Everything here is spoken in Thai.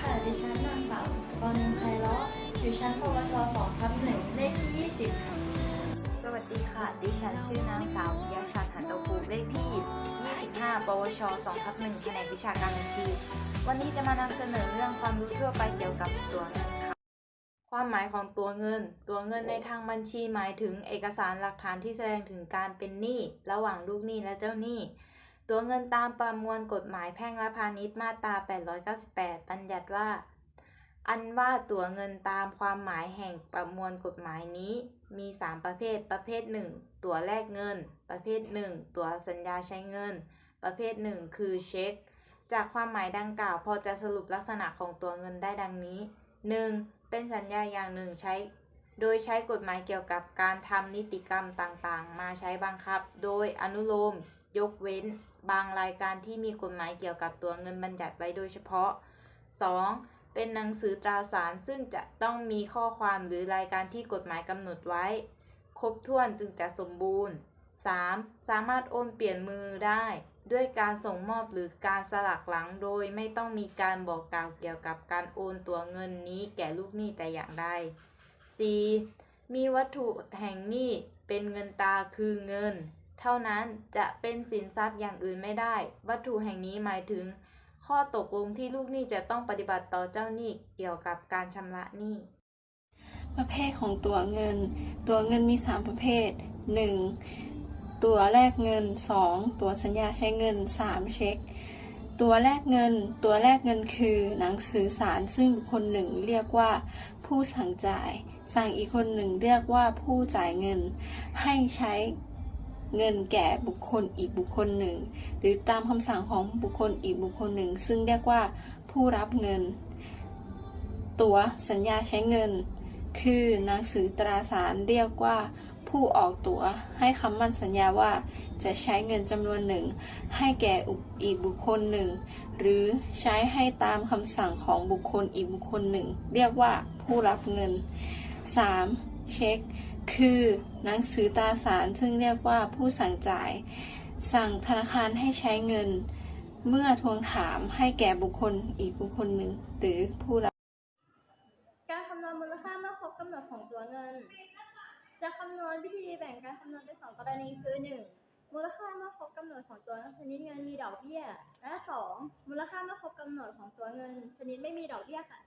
ค่ะ ดิฉันนางสาวสกรนึงไพเราะอยู่ชั้นปวช2ทับหนึ่งเลขที่ 20 สวัสดีค่ะ ดิฉันชื่อนางสาวปิยาชาหันตภูเลขที่ 25 ปวช2ทับ1แผนกวิชาการบัญชี วันนี้จะมานำเสนอเรื่องความรู้ทั่วไปเกี่ยวกับตัวเงินค่ะ ความหมายของตัวเงิน ตัวเงินในทางบัญชีหมายถึงเอกสารหลักฐานที่แสดงถึงการเป็นหนี้ระหว่างลูกหนี้และเจ้าหนี้ ตัวเงินตามประมวลกฎหมายแพ่งและพาณิชย์มาตรา 898 บัญญัติว่า อันว่าตั๋วเงินตามความหมายแห่งประมวลกฎหมายนี้ มี 3 ประเภท ประเภท 1 ตั๋วแลกเงิน ประเภท 1 ตั๋วสัญญาใช้เงิน ประเภท 1 คือเช็ค จากความหมายดังกล่าว พอจะสรุปลักษณะของตัวเงินได้ดังนี้ 1. เป็นสัญญาอย่างหนึ่งใช้ โดยใช้กฎหมายเกี่ยวกับการทำนิติกรรมต่างๆ มาใช้บังคับ โดยอนุโลม ยกเว้นบางรายการที่มีกฎหมายเกี่ยวกับตัวเงินบัญญัติไว้โดยเฉพาะ 2. เป็นหนังสือตราสารซึ่งจะต้องมีข้อความหรือรายการที่กฎหมายกำหนดไว้ ครบถ้วนจึงจะสมบูรณ์ 3. สามารถโอนเปลี่ยนมือได้ ด้วยการส่งมอบหรือการสลักหลังโดยไม่ต้องมีการบอกกล่าวเกี่ยวกับการโอนตัวเงินนี้แก่ลูกหนี้แต่อย่างใด 4. มีวัตถุแห่งหนี้เป็นเงินตาคือเงิน เท่านั้นจะเป็นสินทรัพย์อย่างอื่นไม่ได้ วัตถุแห่งนี้หมายถึง ข้อตกลงที่ลูกหนี้จะต้องปฏิบัติต่อเจ้าหนี้เกี่ยวกับการชำระหนี้ประเภทของตัวเงิน ตัวเงินมี 3 ประเภท 1. ตัวแลกเงิน 2. ตัวสัญญาใช้เงิน 3. เช็ค ตัวแลกเงิน ตัวแลกเงินคือหนังสือสารซึ่งบุคคลหนึ่งเรียกว่าผู้สั่งจ่าย สั่งอีกคนหนึ่งเรียกว่าผู้จ่ายเงิน ให้ใช้ เงินแก่บุคคลอีกบุคคลหนึ่ง หรือตามคำสั่งของบุคคลอีกบุคคลหนึ่ง ซึ่งเรียกว่าผู้รับเงิน ตัวสัญญาใช้เงิน คือหนังสือตราสารเรียกว่าผู้ออกตั๋วให้คำมั่นสัญญาว่าจะใช้เงินจำนวนหนึ่ง ให้แก่อีกบุคคลหนึ่ง หรือใช้ให้ตามคำสั่งของบุคคลอีกบุคคลหนึ่ง เรียกว่าผู้รับเงิน 3. เช็ค คือหนังสือตาสารซึ่งเรียกว่าผู้สั่งจ่าย สั่งธนาคารให้ใช้เงิน เมื่อทวงถามให้แก่บุคคลอีกบุคคลหนึ่งหรือผู้รับ การคำนวณมูลค่าเมื่อครบกำหนดของตัวเงิน จะคำนวณวิธีแบ่งการคำนวณเป็นสองกรณีคือหนึ่งมูลค่าเมื่อครบกำหนดของตัวชนิดเงินมีดอกเบี้ย และสองมูลค่าเมื่อครบกำหนดของตัวเงิน ชนิดไม่มีดอกเบี้ยค่ะ